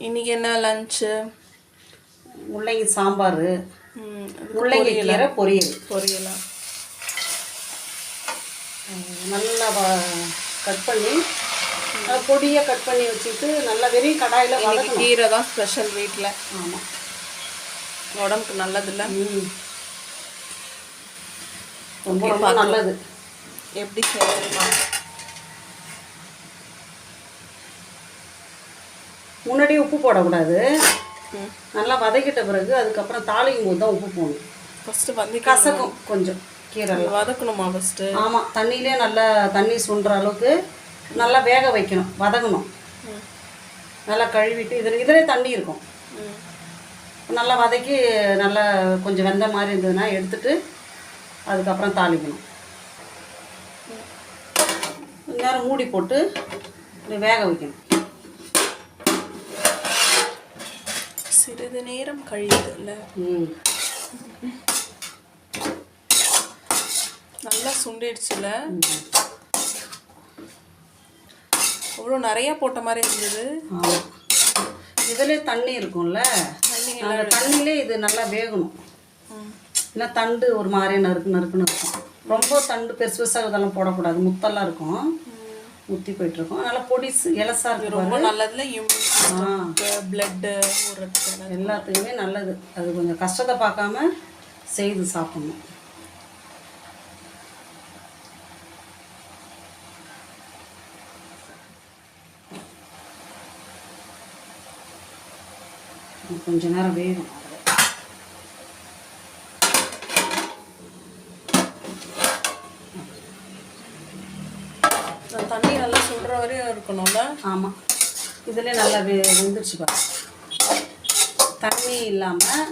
இன்னைக்கு என்ன லஞ்சு முள்ளங்கி சாம்பார். முள்ளங்கி கீரை பொரியல். பொரியலா? நல்லா கட் பண்ணி அது பொடியாக கட் பண்ணி வச்சுட்டு நல்லா வெறும் கடாயில் கீரை தான் ஸ்பெஷல் வீட்டில் ஆமாம் உடம்புக்கு நல்லதில்ல? ம். ரொம்ப ரொம்ப நல்லது. எப்படி செய்யணுமா முன்னாடி உப்பு போடக்கூடாது. நல்லா வதக்கிட்ட பிறகு அதுக்கப்புறம் தாளிக்கும் போது தான் உப்பு போடணும். ஃபஸ்ட்டு வந்து கசக்கும் கொஞ்சம் கீரை வதக்கணுமா ஃபஸ்ட்டு ஆமாம் தண்ணியிலே நல்லா தண்ணி சுண்டுற அளவுக்கு நல்லா வேக வைக்கணும் வதங்கணும். நல்லா கழுவிட்டு இதில் இதிலே தண்ணி இருக்கும். நல்லா வதக்கி நல்லா கொஞ்சம் வெந்த மாதிரி இருந்ததுன்னா எடுத்துட்டு அதுக்கப்புறம் தாளிக்கணும். கொஞ்ச நேரம் மூடி போட்டு வேக வைக்கணும். சிறிது நேரம் கழியுது இல்லை ம். நல்லா சுண்டிடுச்சுல அவ்வளோ நிறைய போட்ட மாதிரி இருந்தது. இதிலே தண்ணி இருக்கும்ல? அந்த தண்ணியிலே இது நல்லா வேகணும். இல்லை தண்டு ஒரு மாதிரி நறுக்கு நறுக்குன்னு இருக்கும். ரொம்ப தண்டு பெருசு பெருசாக இதெல்லாம் போடக்கூடாது. முத்தெல்லாம் இருக்கும். முத்தி போயிட்டுருக்கும். நல்லா பொடிசு இலசா இருக்கு ரொம்ப நல்லதுல பிளட்டு எல்லாத்துக்குமே நல்லது. அது கொஞ்சம் கஷ்டத்தை பார்க்காம செய்து சாப்பிடணும். கொஞ்ச நேரம் வேகும் அதுல. அந்த தண்ணி நல்லா சுடுற வரையும் இருக்கணும்ல? ஆமாம் இதில் நல்லா வெ வெந்துருச்சு பாரு. தண்ணி இல்லாமல்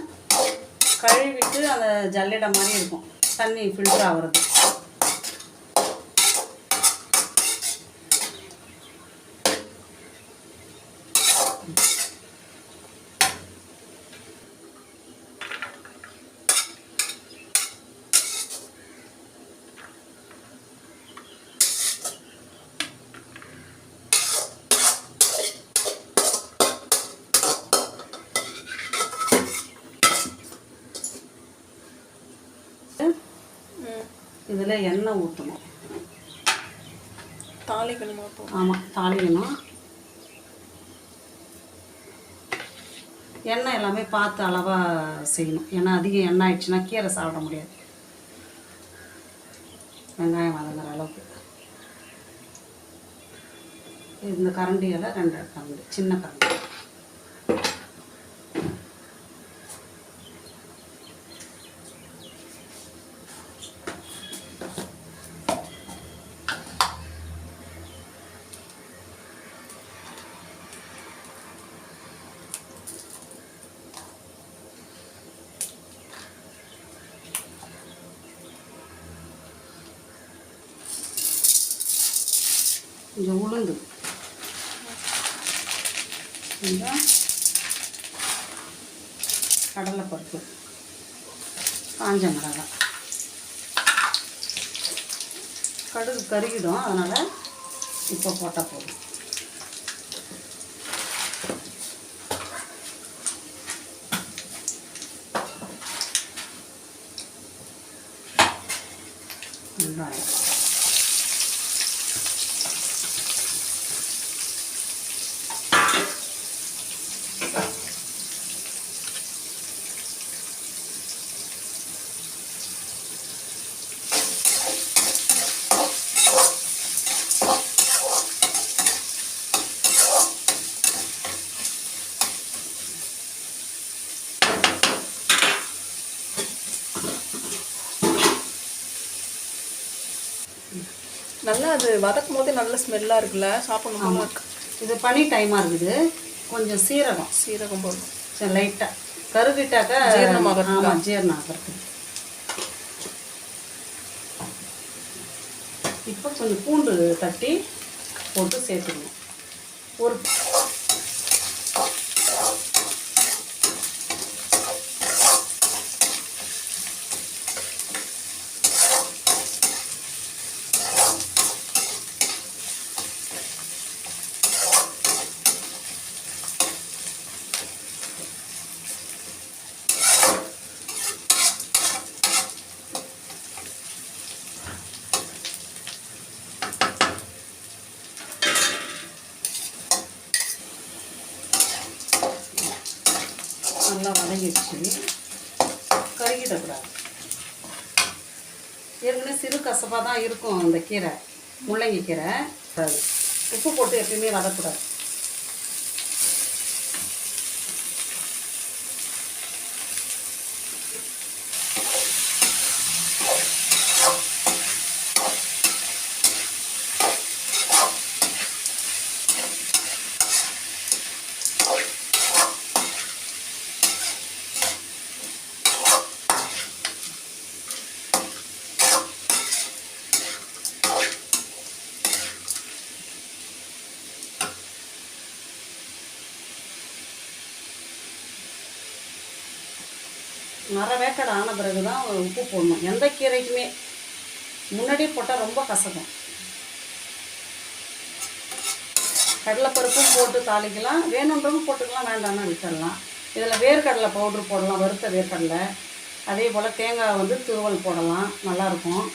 கழுவிட்டு அந்த ஜல்லடை மாதிரி இருக்கும். தண்ணி ஃபில்டர் ஆகுறது. இதில் எண்ணெய் ஊற்றணும் தாளிக்கணுமா இப்போ ஆமாம் தாளிக்கணும். எண்ணெய் எல்லாமே பார்த்து அளவாக செய்யணும். ஏன்னா அதிகம் எண்ணெய் ஆயிடுச்சுன்னா கீரை சாப்பிட முடியாது. வெங்காயம் வதங்குற அளவுக்கு. இந்த கரண்டியில் ரெண்டு கரண்டி சின்ன கரண்டி. கொஞ்சம் உளுந்து. கொஞ்சம் கடலைப்பருப்பு காஞ்ச மிளகாய் கடுகு கருகிடும் அதனால் இப்போ போட்டால் போதும் வெங்காயம் நல்லா அது வதக்கும் போதே நல்ல ஸ்மெல்லாக இருக்குல்ல சாப்பிடணும் இது பனி டைமாக இருக்குது. கொஞ்சம் சீரகம். சீரகம் போடணும். சரி லைட்டாக கருகிட்டாக்கா ஜீரணமாகறதுக்கா? ஆமாம் ஜீரணம் ஆகிறது இப்போ கொஞ்சம் பூண்டு தட்டி போட்டு சேர்த்துக்கணும். ஒரு வதங்கிடுச்சு கருகிடக்கூடாது. ஏற்கனவே சிறு கசப்பாக தான் இருக்கும் அந்த கீரை முள்ளங்கி கீரை. உப்பு போட்டு எப்பயுமே வதக்கூடாது. மர வேக்கடை ஆன பிறகு தான் உப்பு போடணும். எந்த கீரைக்குமே முன்னாடியே போட்டால் ரொம்ப கசக்கும். கடலைப்பருப்பும் போட்டு தாளிக்கலாம். வேணுன்றவங்க போட்டுக்கலாம் வேண்டாம்னா விட்டுடலாம் இதில் வேர்க்கடலை பவுட்ரு போடலாம் வறுத்த வேர்க்கடலை. அதே போல் தேங்காய் வந்து துருவல் போடலாம் நல்லாயிருக்கும்.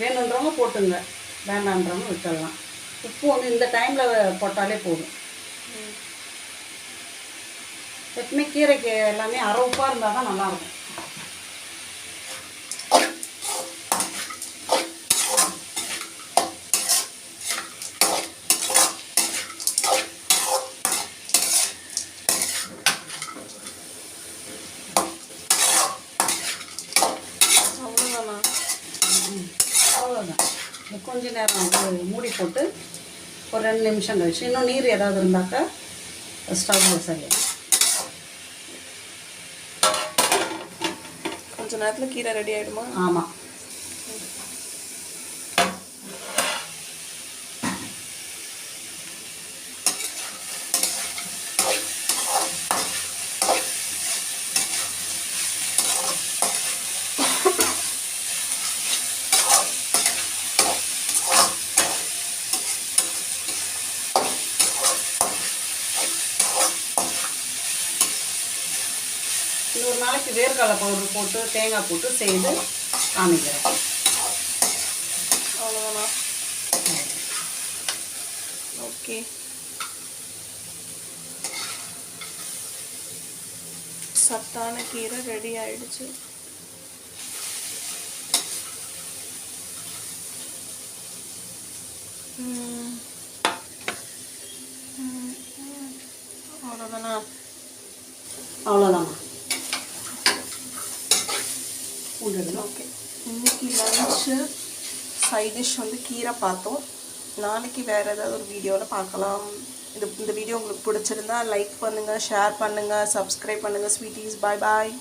வேணுன்றவங்க போட்டுங்க வேண்டான்றவங்க விட்டுடலாம் உப்பு வந்து இந்த டைமில் போட்டாலே போதும். எப்பவுமே கீரைக்கு எல்லாமே அரை உப்பாக இருந்தால் தான் நல்லாயிருக்கும். கொஞ்ச நேரம் வந்து மூடி போட்டு ஒரு ரெண்டு நிமிஷம் கழிச்சு. இன்னும் நீர் ஏதாவது இருந்தாக்கா ஸ்டவ் சரியா நேரத்தில் கீரை ரெடி ஆகிடுமா ஆமாம் இன்னொரு நாளைக்கு வேர்க்கடலை பவுடர் போட்டு தேங்காய் போட்டு செய்து காமிக்கிறேன். அவ்வளோதானா ஓகே. சத்தான கீரை ரெடி ஆயிடுச்சு. ம். அவ்வளோதானா அவ்வளோதாம்மா பூண்டுடலாம் ஓகே இன்னைக்கு லஞ்சு சைட் டிஷ் வந்து கீரை பார்த்தோம். நாளைக்கு வேறு ஏதாவது ஒரு வீடியோவில் பார்க்கலாம். இது இந்த வீடியோ உங்களுக்கு பிடிச்சிருந்தா லைக் பண்ணுங்கள் ஷேர் பண்ணுங்கள் சப்ஸ்கிரைப் பண்ணுங்கள் ஸ்வீட்டீஸ் பாய் பாய்